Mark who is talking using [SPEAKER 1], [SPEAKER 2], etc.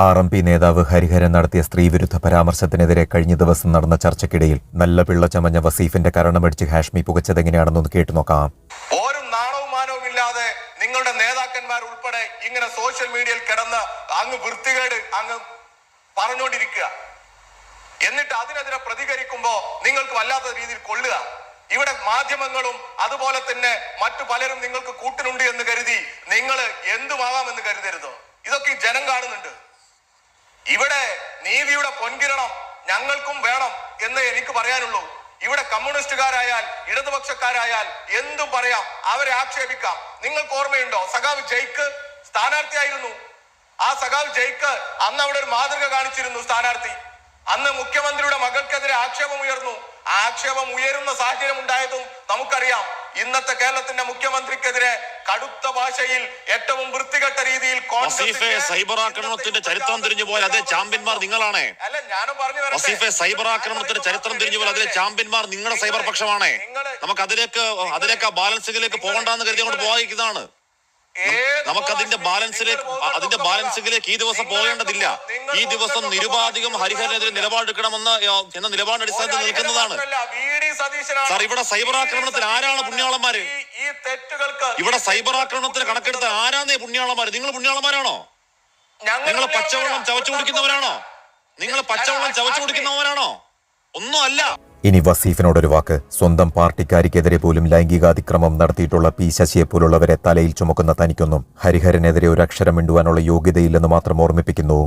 [SPEAKER 1] R M P നേതാവ് ഹരിഹരൻ നടത്തിയ സ്ത്രീവിരുദ്ധ പരാമർശത്തിനെതിരെ കഴിഞ്ഞ ദിവസം നടന്ന ചർച്ചയ്ക്കിടയിൽ നല്ല പിള്ള ചമഞ്ഞ വസീഫിന്റെ കരണമടിച്ച് ഹാഷ്മി പുകച്ചതെങ്ങനെയാണെന്നൊന്ന് കേട്ടു നോക്കാം
[SPEAKER 2] ഒരു നാണവും മാനവും ഇല്ലാതെ നിങ്ങളുടെ നേതാക്കന്മാർ ഉൾപ്പെടെ ഇങ്ങനെ സോഷ്യൽ മീഡിയയിൽ കിടന്ന് അങ്ങ് വൃത്തികേട് അങ്ങ് പറഞ്ഞുകൊണ്ടിരിക്കുക. എന്നിട്ട് അതിനെതിരെ പ്രതികരിക്കുമ്പോ നിങ്ങൾക്ക് വല്ലാത്ത രീതിയിൽ കൊള്ളുക. ഇവിടെ മാധ്യമങ്ങളും അതുപോലെ തന്നെ മറ്റു പലരും നിങ്ങൾക്ക് കൂട്ടിനുണ്ട് എന്ന് കരുതി നിങ്ങൾ എന്തുമാകാമെന്ന് കരുതരുത്? ഇതൊക്കെ ജനം കാണുന്നുണ്ട്. ഇവിടെ നീതിയുടെ പൊൻകിരണം ഞങ്ങൾക്കും വേണം എന്ന് എനിക്ക് പറയാനുള്ളൂ. ഇവിടെ കമ്മ്യൂണിസ്റ്റുകാരായാൽ ഇടതുപക്ഷക്കാരായാൽ എന്തും പറയാം. അവരെ ആക്ഷേപിക്കാം. നിങ്ങൾക്ക് ഓർമ്മയുണ്ടോ? സഖാവ് ജയ്ക്ക് സ്ഥാനാർത്ഥിയായിരുന്നു. ആ സഖാവ് ജയ്ക്ക് അന്ന് അവിടെ ഒരു മാതൃക കാണിച്ചിരുന്നു സ്ഥാനാർത്ഥി. അന്ന് മുഖ്യമന്ത്രിയുടെ മകൾക്കെതിരെ ആക്ഷേപം ഉയർന്നു ആക്ഷേപം ഉയരുന്ന സാഹചര്യം ഉണ്ടായതും നമുക്കറിയാം. ഇന്നത്തെ കേരളത്തിന്റെ മുഖ്യമന്ത്രിക്കെതിരെ കടുത്ത ഭാഷയിൽ ഏറ്റവും വൃത്തികെട്ട രീതിയിൽ
[SPEAKER 3] കോൺഗ്രസ് സൈബർ ആക്രമണത്തിന്റെ ചരിത്രം തിരിഞ്ഞു പോയാൽ അതേ ചാമ്പ്യന്മാർ നിങ്ങളാണ്.
[SPEAKER 2] അല്ല ഞാനും പറഞ്ഞു
[SPEAKER 3] സൈബർ ആക്രമണത്തിന്റെ ചരിത്രം തിരിഞ്ഞു പോയാൽ അതിലെ ചാമ്പ്യന്മാർ നിങ്ങളുടെ സൈബർ പക്ഷമാണ് നമുക്ക് അതിലേക്ക് അതിലേക്ക് ആ ബാലൻസിലേക്ക് പോകണ്ടെന്ന് കരുതി അങ്ങോട്ട് പോകാതിരിക്കുന്നതാണ് നമുക്കതിന്റെ ബാലൻസിലേക്ക് അതിന്റെ
[SPEAKER 2] ബാലൻസിംഗിലേക്ക്
[SPEAKER 3] ബാലൻസിലേക്ക് ഈ ദിവസം പോകേണ്ടതില്ല. ഈ ദിവസം നിരുപാധികം ഹരിഹരനെതിരെ നിലപാടെടുക്കണമെന്ന് എന്ന നിലപാടിന്റെ അടിസ്ഥാനത്തിൽ നിൽക്കുന്നതാണ്. സാർ, ഇവിടെ സൈബർ ആക്രമണത്തിൽ ആരാണ് പുണ്യാളന്മാര്? ഇവിടെ സൈബർ ആക്രമണത്തിന് കണക്കെടുത്ത ആരാന്നേ പുണ്യാളന്മാര്? നിങ്ങൾ പുണ്യാളന്മാരാണോ? നിങ്ങൾ പച്ചവെള്ളം ചവച്ചു കുടിക്കുന്നവരാണോ നിങ്ങൾ പച്ചവെള്ളം ചവച്ചു കുടിക്കുന്നവരാണോ ഒന്നും അല്ല
[SPEAKER 1] ഇനി വസീഫിനോടൊരു വാക്ക്. സ്വന്തം പാർട്ടിക്കാരിക്കെതിരെ പോലും ലൈംഗികാതിക്രമം നടത്തിയിട്ടുള്ള പി ശശിയെ പോലുള്ളവരെ തലയിൽ ചുമക്കുന്ന തനിക്കൊന്നും ഹരിഹരനെതിരെ ഒരു അക്ഷരം മിണ്ടുവാനുള്ള യോഗ്യതയില്ലെന്ന് മാത്രം ഓർമ്മിപ്പിക്കുന്നു.